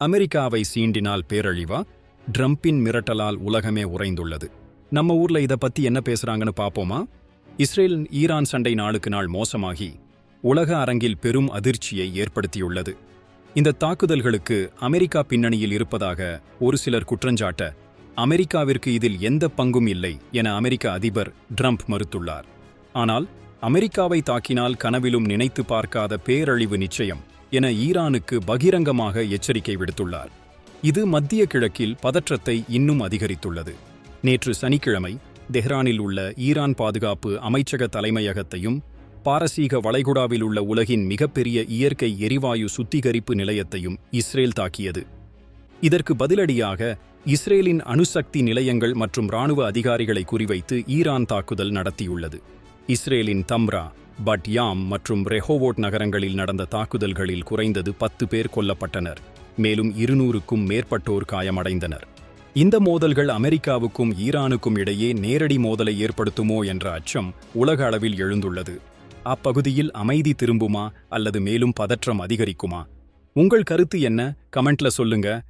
அமெரிக்காவை சீண்டினால் பேரழிவா? ட்ரம்பின் மிரட்டலால் உலகமே உறைந்துள்ளது. நம்ம ஊர்ல இத பத்தி என்ன பேசுறாங்கன்னு பாப்போமா? இஸ்ரேல் ஈரான் சண்டை நாளுக்கு நாள் மோசமாகி உலக அரங்கில் பெரும் அதிர்ச்சியை ஏற்படுத்தியுள்ளது. இந்த தாக்குதல்களுக்கு அமெரிக்கா பின்னணியில் இருப்பதாக ஒரு சிலர் குற்றஞ்சாட்ட அமெரிக்காவிற்கு இதில் எந்த பங்கும் இல்லை என அமெரிக்க அதிபர் ட்ரம்ப் மறுத்துள்ளார். ஆனால் அமெரிக்காவை தாக்கினால் கனவிலும் நினைத்து பார்க்காத பேரழிவு நிச்சயம் என ஈரானுக்கு பகிரங்கமாக எச்சரிக்கை விடுத்துள்ளார். இது மத்திய கிழக்கில் பதற்றத்தை இன்னும் அதிகரித்துள்ளது. நேற்று சனிக்கிழமை தெஹ்ரானில் உள்ள ஈரான் பாதுகாப்பு அமைச்சக தலைமையகத்தையும் பாரசீக வளைகுடாவில் உள்ள உலகின் மிகப்பெரிய இயற்கை எரிவாயு சுத்திகரிப்பு நிலையத்தையும் இஸ்ரேல் தாக்கியது. இதற்கு பதிலடியாக இஸ்ரேலின் அணுசக்தி நிலையங்கள் மற்றும் ராணுவ அதிகாரிகளை குறிவைத்து ஈரான் தாக்குதல் நடத்தியுள்ளது. இஸ்ரேலின் தம்ரா பட் யாம் மற்றும் ரெஹோவோட் நகரங்களில் நடந்த தாக்குதல்களில் குறைந்தது பத்து பேர் கொல்லப்பட்டனர். மேலும் இருநூறுக்கும் மேற்பட்டோர் காயமடைந்தனர். இந்த மோதல்கள் அமெரிக்காவுக்கும் ஈரானுக்கும் இடையே நேரடி மோதலை ஏற்படுத்துமோ என்ற அச்சம் உலக அளவில் எழுந்துள்ளது. அப்பகுதியில் அமைதி திரும்புமா அல்லது மேலும் பதற்றம் அதிகரிக்குமா? உங்கள் கருத்து என்ன? கமெண்ட்ல சொல்லுங்க.